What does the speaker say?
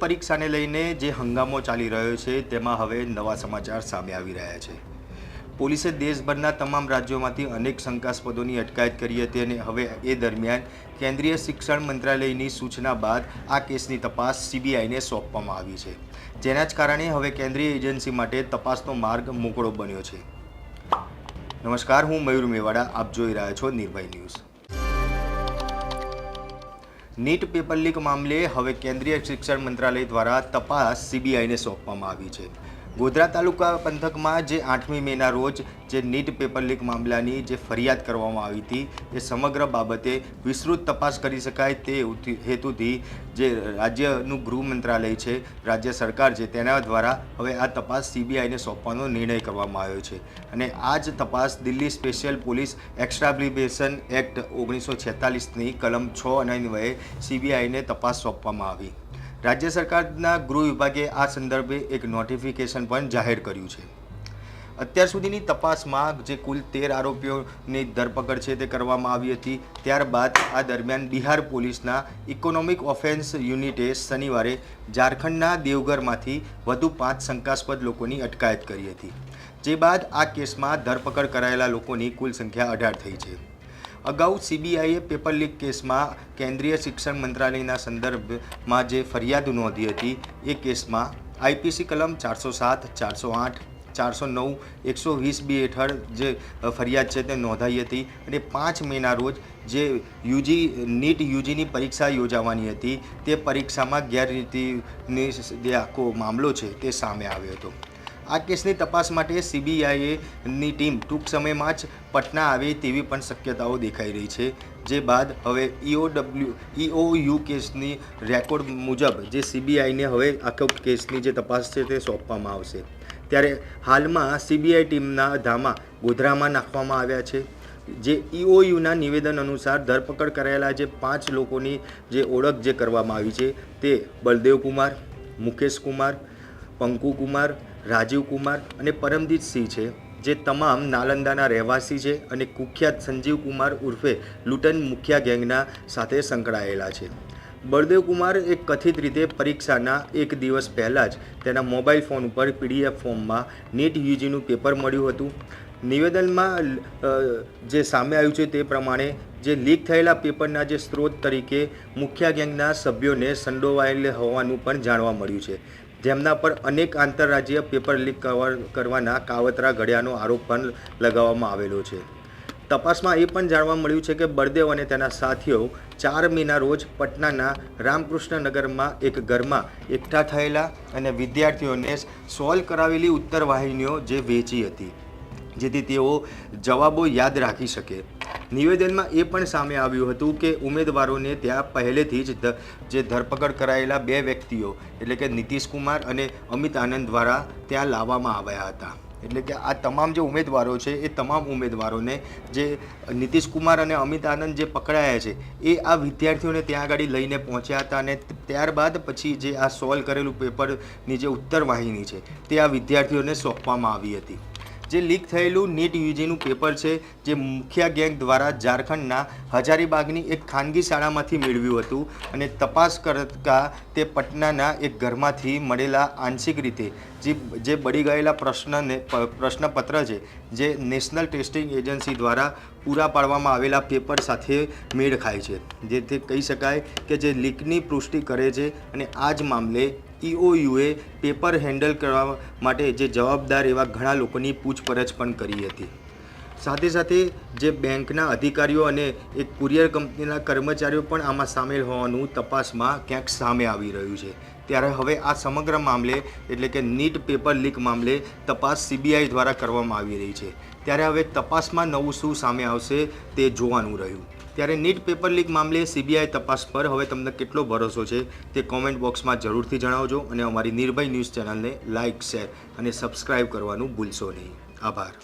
પરીક્ષાને લઈને જે હંગામો ચાલી રહ્યો છે, તેમાં હવે નવા સમાચાર સામે આવી રહ્યા છે. પોલીસે દેશભરના તમામ રાજ્યોમાંથી અનેક શંકાસ્પદોની અટકાયત કરી હતી અને હવે એ દરમિયાન કેન્દ્રીય શિક્ષણ મંત્રાલયની સૂચના બાદ આ કેસની તપાસ સીબીઆઈને સોંપવામાં આવી છે. જેના જ કારણે હવે કેન્દ્રીય એજન્સી માટે તપાસનો માર્ગ મોકળો બન્યો છે. નમસ્કાર, હું મયુર મેવાડા, આપ જોઈ રહ્યા છો Nirbhay news. NEET paper leak મામલે હવે કેન્દ્રીય શિક્ષણ મંત્રાલય દ્વારા તપાસ સીબીઆઈને સોંપવામાં આવી છે. ગોધરા તાલુકા પંથકમાં જે આઠમી મેના રોજ જે નીટ પેપર લીક મામલાની જે ફરિયાદ કરવામાં આવી હતી, એ સમગ્ર બાબતે વિસ્તૃત તપાસ કરી શકાય તે હેતુથી જે રાજ્યનું ગૃહ મંત્રાલય છે, રાજ્ય સરકાર છે, તેના દ્વારા હવે આ તપાસ સીબીઆઈને સોંપવાનો નિર્ણય કરવામાં આવ્યો છે. અને આ જ તપાસ Delhi special police establishment act ઓગણીસો છેતાલીસની કલમ છ અન્વયે સીબીઆઈને તપાસ સોંપવામાં આવી. રાજ્ય સરકારના ગૃહ વિભાગે આ સંદર્ભે એક નોટિફિકેશન પણ જાહેર કર્યું છે. અત્યાર સુધીની તપાસમાં જે કુલ તેર આરોપીઓની ધરપકડ છે તે કરવામાં આવી હતી. ત્યારબાદ આ દરમિયાન બિહાર પોલીસના ઇકોનોમિક ઓફેન્સ યુનિટે શનિવારે ઝારખંડના દેવઘરમાંથી વધુ પાંચ શંકાસ્પદ લોકોની અટકાયત કરી હતી. જે બાદ આ કેસમાં ધરપકડ કરાયેલા લોકોની કુલ સંખ્યા અઢાર થઈ છે. અગાઉ સીબીઆઈએ પેપર લીક કેસમાં કેન્દ્રીય શિક્ષણ મંત્રાલયના સંદર્ભમાં જે ફરિયાદ નોંધી હતી, એ કેસમાં આઈપીસી કલમ ચારસો સાત, ચારસો આઠ, ચારસો નવ, એકસો વીસ બી હેઠળ જે ફરિયાદ છે તે નોંધાઈ હતી અને પાંચ મેના રોજ જે યુજી, નીટ યુજીની પરીક્ષા યોજાવાની હતી, તે પરીક્ષામાં ગેરરીતિની જે આખો મામલો છે તે સામે આવ્યો હતો. આ કેસની તપાસ માટે સીબીઆઈએની ટીમ ટૂંક સમયમાં જ પટના આવે તેવી પણ શક્યતાઓ દેખાઈ રહી છે. જે બાદ હવે E ઈઓડબ્લ્યુ ઈઓયુ કેસની રેકોર્ડ મુજબ જે સીબીઆઈને હવે આખો કેસની જે તપાસ છે તે સોંપવામાં આવશે. ત્યારે હાલમાં સીબીઆઈ ટીમના ધામા ગોધરામાં નાખવામાં આવ્યા છે. જે ઈઓયુના નિવેદન અનુસાર ધરપકડ કરાયેલા જે પાંચ લોકોની જે ઓળખ જે કરવામાં આવી છે તે બલદેવ કુમાર, મુકેશ કુમાર, પંકુ કુમાર રાજીવ કુમાર અને પરમજીત સિંહ છે, જે તમામ નાલંદાના રહેવાસી છે અને કુખ્યાત સંજીવ કુમાર ઉર્ફે લૂંટન મુખિયા ગેંગના સાથે સંકળાયેલા છે. બળદેવ કુમાર એક કથિત રીતે પરીક્ષાના એક દિવસ પહેલાં જ તેના મોબાઈલ ફોન ઉપર પીડીએફ ફોર્મમાં નીટ યુજીનું પેપર મળ્યું હતું. નિવેદનમાં જે સામે આવ્યું છે તે પ્રમાણે જે લીક થયેલા પેપરના જે સ્ત્રોત તરીકે મુખ્ય ગેંગના સભ્યોને સંડોવાયેલ હોવાનું પણ જાણવા મળ્યું છે. જેમના પર અનેક આંતરરાજ્ય પેપર લીક કરવા- કરવાના કાવતરા ઘડ્યાનો આરોપ પણ લગાવવામાં આવેલો છે. તપાસમાં એ પણ જાણવા મળ્યું છે કે બળદેવ અને તેના સાથીઓ ચાર મેના રોજ પટનાના રામકૃષ્ણ નગરમાં એક ઘરમાં એકઠા થયેલા અને વિદ્યાર્થીઓને સોલ્વ કરાવેલી ઉત્તર વાહિનીઓ જે વેચી હતી, જેથી તેઓ જવાબો યાદ રાખી શકે. નિવેદનમાં એ પણ સામે આવ્યું હતું કે ઉમેદવારોને ત્યાં પહેલેથી જ જે ધરપકડ કરાયેલા બે વ્યક્તિઓ, એટલે કે કુમાર અને અમિત આનંદ દ્વારા ત્યાં લાવવામાં આવ્યા હતા. એટલે કે આ તમામ જે ઉમેદવારો છે, એ તમામ ઉમેદવારોને જે કુમાર અને અમિત આનંદ જે પકડાયા છે, એ આ વિદ્યાર્થીઓને ત્યાં આગળ લઈને પહોંચ્યા હતા અને ત્યારબાદ પછી જે આ સોલ્વ કરેલું પેપરની જે ઉત્તર વાહિની છે, તે આ વિદ્યાર્થીઓને સોંપવામાં આવી હતી. જે લીક થયેલું નીટ યુજીનું પેપર છે, જે મુખ્ય ગેંગ દ્વારા ઝારખંડના હજારીબાગની એક ખાનગી શાળામાંથી મેળવ્યું હતું અને તપાસ કરતા તે પટનાના એક ઘરમાંથી મળેલા આંશિક રીતે જે જે બળી ગયેલા પ્રશ્નને, પ્રશ્નપત્ર છે, જે નેશનલ ટેસ્ટિંગ એજન્સી દ્વારા પૂરા પાડવામાં આવેલા પેપર સાથે મેળ ખાય છે. જેથી કહી શકાય કે જે લીકની પુષ્ટિ કરે છે અને આ જ મામલે ઈઓયુએ પેપર હેન્ડલ કરવા માટે જે જવાબદાર એવા ઘણા લોકોની પૂછપરછ પણ કરી હતી. સાથે સાથે જે બેંકના અધિકારીઓ અને એક કુરિયર કંપનીના કર્મચારીઓ પણ આમાં સામેલ હોવાનું તપાસમાં ક્યાંક સામે આવી રહ્યું છે. ત્યારે હવે આ સમગ્ર મામલે, એટલે કે નીટ પેપર લીક મામલે તપાસ સીબીઆઈ દ્વારા કરવામાં આવી રહી છે. ત્યારે હવે તપાસમાં નવું શું સામે આવશે તે જોવાનું રહ્યું. ત્યારે નીટ પેપર લીક મામલે સીબીઆઈ તપાસ પર હવે તમને કેટલો ભરોસો છે તે કોમેન્ટ બોક્સમાં જરૂરથી જણાવજો અને અમારી નિર્ભય ન્યૂઝ ચેનલને લાઇક શેર અને સબસ્ક્રાઇબ કરવાનું ભૂલશો નહીં. આભાર.